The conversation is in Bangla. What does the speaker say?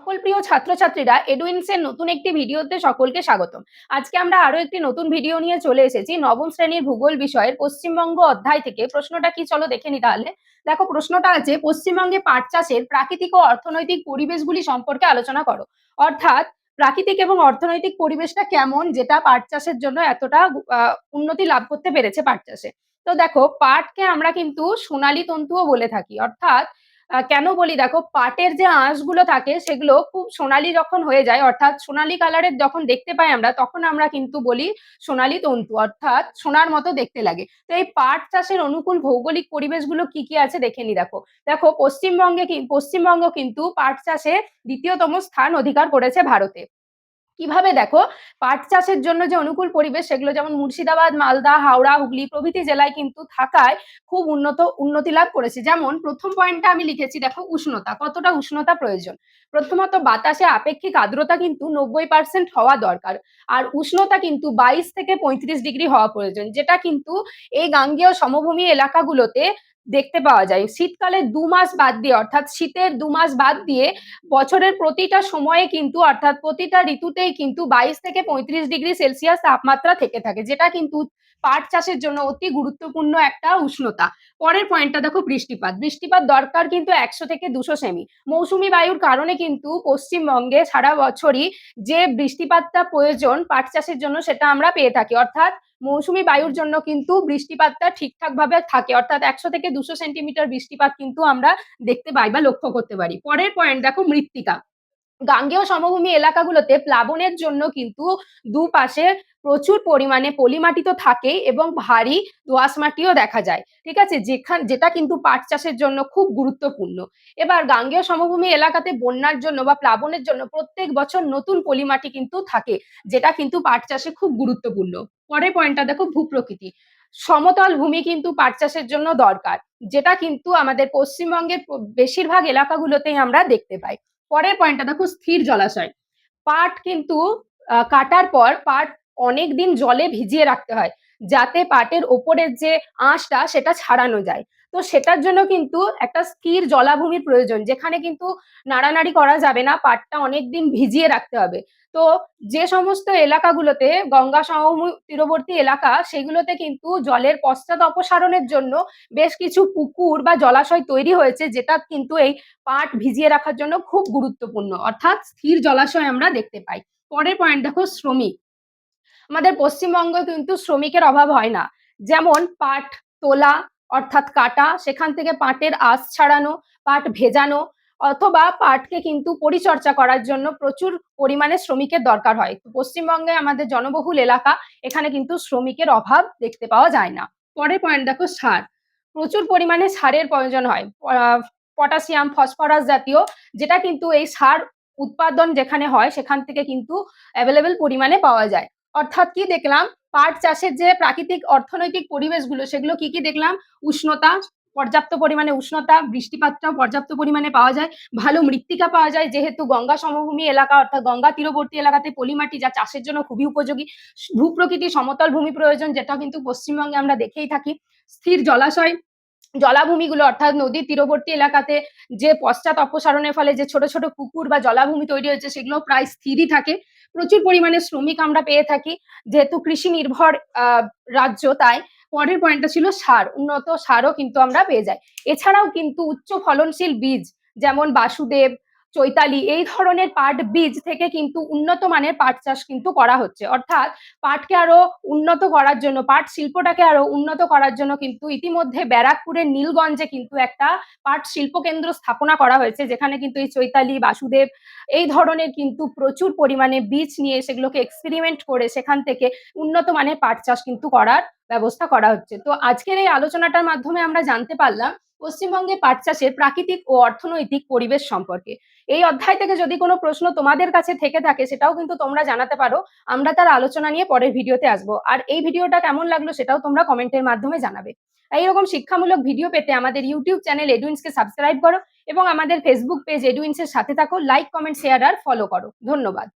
সকল প্রিয় ছাত্রছাত্রীরা এডুইন্সের নতুন একটি ভিডিওতে সকলকে স্বাগতম। আজকে আমরা আরও একটি নতুন ভিডিও নিয়ে চলে এসেছি নবম শ্রেণির ভূগোল বিষয়ের পশ্চিমবঙ্গ অধ্যায় থেকে। প্রশ্নটা কি চলো দেখে নি তাহলে। দেখো, প্রশ্নটা আছে, পশ্চিমবঙ্গে পাট চাষের প্রাকৃতিক ও অর্থনৈতিক পরিবেশগুলি সম্পর্কে আলোচনা করো। অর্থাৎ প্রাকৃতিক এবং অর্থনৈতিক পরিবেশটা কেমন, যেটা পাট চাষের জন্য এতটা উন্নতি লাভ করতে পেরেছে পাট চাষে। তো দেখো, পাটকে আমরা কিন্তু সোনালী তন্তুও বলে থাকি। অর্থাৎ কেন বলি? দেখো, পাটের যে আঁশগুলো থাকে, সেগুলো খুব সোনালি যখন হয়ে যায়, অর্থাৎ সোনালি কালারের যখন দেখতে পাই আমরা, তখন আমরা কিন্তু বলি সোনালি তন্তু, অর্থাৎ সোনার মতো দেখতে লাগে। তো এই পাট চাষের অনুকূল ভৌগোলিক পরিবেশগুলো কি কি আছে দেখে নি, দেখো। দেখো, পশ্চিমবঙ্গে পশ্চিমবঙ্গ কিন্তু পাট চাষে দ্বিতীয়তম স্থান অধিকার করেছে ভারতে। কীভাবে দেখো, পাট চাষের জন্য যে অনুকূল পরিবেশ, সেগুলো যেমন মুর্শিদাবাদ, মালদা, হাওড়া, হুগলি প্রভৃতি জেলায় কিন্তু থাকায় খুব উন্নত, উন্নতি লাভ করেছে। যেমন প্রথম পয়েন্টটা আমি লিখেছি, দেখো উষ্ণতা, কতটা উষ্ণতা প্রয়োজন? প্রথমত বাতাসে আপেক্ষিক আর্দ্রতা কিন্তু নব্বই পার্সেন্ট হওয়া দরকার। আর উষ্ণতা কিন্তু বাইশ থেকে পঁয়ত্রিশ ডিগ্রি হওয়া প্রয়োজন, যেটা কিন্তু এই গাঙ্গেয় সমভূমি এলাকাগুলোতে দেখতে পাওয়া যায়। শীতকালে দু মাস বাদ দিয়ে, অর্থাৎ শীতের দু মাস বাদ দিয়ে বছরের প্রতিটা সময়ে কিন্তু, অর্থাৎ প্রতিটা ঋতুতেই কিন্তু বাইশ থেকে পঁয়ত্রিশ ডিগ্রি সেলসিয়াস তাপমাত্রা থেকে থাকে, যেটা কিন্তু পাট চাষের জন্য অতি গুরুত্বপূর্ণ একটা উষ্ণতা। পরের পয়েন্টটা দেখো বৃষ্টিপাত। বৃষ্টিপাত দরকার কিন্তু একশো থেকে দুশো সেমি। মৌসুমি বায়ুর কারণে কিন্তু পশ্চিমবঙ্গে সারা বছরই যে বৃষ্টিপাতটা প্রয়োজন পাট চাষের জন্য সেটা আমরা পেয়ে থাকি। অর্থাৎ মৌসুমি বায়ুর জন্য কিন্তু বৃষ্টিপাতটা ঠিকঠাক ভাবে থাকে। অর্থাৎ একশো থেকে দুশো সেন্টিমিটার বৃষ্টিপাত কিন্তু আমরা দেখতে পাই বা লক্ষ্য করতে পারি। পরের পয়েন্ট দেখো মৃত্তিকা। গাঙ্গেয় সমভূমি এলাকাগুলোতে প্লাবনের জন্য কিন্তু দুপাশে প্রচুর পরিমাণে পলিমাটি তো থাকেই এবং ভারী দোআঁশ মাটিও দেখা যায়, ঠিক আছে? যেখান, যেটা কিন্তু পাট চাষের জন্য খুব গুরুত্বপূর্ণ। এবার গাঙ্গেয় সমভূমি এলাকাতে বন্যার জন্য বা প্লাবনের জন্য প্রত্যেক বছর নতুন পলিমাটি কিন্তু থাকে, যেটা কিন্তু পাট চাষে খুব গুরুত্বপূর্ণ। পরের পয়েন্টটা দেখো, ভূপ্রকৃতি। সমতল ভূমি কিন্তু পাট চাষের জন্য দরকার, যেটা কিন্তু আমাদের পশ্চিমবঙ্গের বেশিরভাগ এলাকাগুলোতেই আমরা দেখতে পাই। পরের পয়েন্টটা দেখো, স্থির জলাশয়। পাট কিন্তু কাটার পর পাট অনেক দিন জলে ভিজিয়ে রাখতে হয়, যাতে পাটের ওপরের যে আঁশটা সেটা ছাড়ানো যায়। তো সেটার জন্য কিন্তু একটা স্থির জলাভূমির প্রয়োজন, যেখানে কিন্তু নাড়ানাড়ি করা যাবে না, পাটটা অনেক দিন ভিজিয়ে রাখতে হবে। তো যে সমস্ত এলাকাগুলোতে গঙ্গা তীরবর্তী এলাকা, সেগুলোতে কিন্তু জলের পশ্চাৎ অপসারণের জন্য বেশ কিছু পুকুর বা জলাশয় তৈরি হয়েছে, যেটা কিন্তু এই পাট ভিজিয়ে রাখার জন্য খুব গুরুত্বপূর্ণ। অর্থাৎ স্থির জলাশয় আমরা দেখতে পাই। পরের পয়েন্ট দেখো শ্রমিক। আমাদের পশ্চিমবঙ্গে কিন্তু শ্রমিকের অভাব হয় না। যেমন পাট তোলা, অর্থাৎ কাটা, সেখান থেকে পাটের আঁশ ছাড়ানো, পাট ভেজানো, অথবা পাটকে কিন্তু পরিচর্যা করার জন্য প্রচুর পরিমাণে শ্রমিকের দরকার হয়। পশ্চিমবঙ্গে আমাদের জনবহুল এলাকা, এখানে কিন্তু শ্রমিকের অভাব দেখতে পাওয়া যায় না। পরের পয়েন্ট দেখো সার। প্রচুর পরিমাণে সারের প্রয়োজন হয়। পটাশিয়াম, ফসফরাস জাতীয় যেটা কিন্তু এই সার উৎপাদন যেখানে হয়, সেখান থেকে কিন্তু অ্যাভেলেবেল পরিমাণে পাওয়া যায়। অর্থাৎ কি দেখলাম? পাট চাষের যে প্রাকৃতিক অর্থনৈতিক পরিবেশগুলো, সেগুলো কি কি দেখলাম? উষ্ণতা, পর্যাপ্ত পরিমাণে উষ্ণতা, বৃষ্টিপাতটাও পর্যাপ্ত পরিমাণে পাওয়া যায়। ভালো মৃত্তিকা পাওয়া যায়, যেহেতু গঙ্গা সমভূমি এলাকা, অর্থাৎ গঙ্গা তীরবর্তী এলাকাতে পলিমাটি যা চাষের জন্য খুবই উপযোগী। ভূপ্রকৃতি সমতল ভূমি প্রয়োজন যেটা কিন্তু পশ্চিমবঙ্গে আমরা দেখেই থাকি। স্থির জলাশয়, জলাভূমিগুলো, অর্থাৎ নদীর তীরবর্তী এলাকাতে যে পশ্চাৎ অপসারণের ফলে যে ছোট ছোট পুকুর বা জলাভূমি তৈরি হয়েছে, সেগুলো প্রায় স্থিরই থাকে। প্রচুর পরিমাণে শ্রমিক আমরা পেয়ে থাকি। যেহেতু কৃষি নির্ভর রাজ্য, তাই পরের পয়েন্টটা ছিল সার। উন্নত সারও কিন্তু আমরা পেয়ে যাই। এছাড়াও কিন্তু উচ্চ ফলনশীল বীজ, যেমন বাসুদেব চৈতালি, এই ধরনের পাট বীজ থেকে কিন্তু উন্নত মানের পাট চাষ কিন্তু করা হচ্ছে। অর্থাৎ পাটকে আরও উন্নত করার জন্য, পাট শিল্পটাকে আরও উন্নত করার জন্য কিন্তু ইতিমধ্যে ব্যারাকপুরের নীলগঞ্জে কিন্তু একটা পাট শিল্প কেন্দ্র স্থাপনা করা হয়েছে, যেখানে কিন্তু এই চৈতালি, বাসুদেব এই ধরনের কিন্তু প্রচুর পরিমাণে বীজ নিয়ে সেগুলোকে এক্সপেরিমেন্ট করে সেখান থেকে উন্নত মানের পাট চাষ কিন্তু করার ব্যবস্থা করা হচ্ছে। তো আজকের এই আলোচনাটার মাধ্যমে আমরা জানতে পারলাম পশ্চিমবঙ্গে পাট চাষের প্রাকৃতিক ও অর্থনৈতিক পরিবেশ সম্পর্কে। এই অধ্যায় থেকে যদি কোনো প্রশ্ন তোমাদের কাছে থেকে থাকে, সেটাও কিন্তু তোমরা জানাতে পারো। আমরা তার আলোচনা নিয়ে পরের ভিডিওতে আসব। আর এই ভিডিওটা কেমন লাগল সেটাও তোমরা কমেন্টের মাধ্যমে জানাবে। এইরকম শিক্ষামূলক ভিডিও পেতে আমাদের ইউটিউব চ্যানেল এডুইন্সকে সাবস্ক্রাইব করো এবং আমাদের ফেসবুক পেজ এডুইন্সের সাথে থাকো। লাইক কমেন্ট শেয়ার আর ফলো করো। ধন্যবাদ।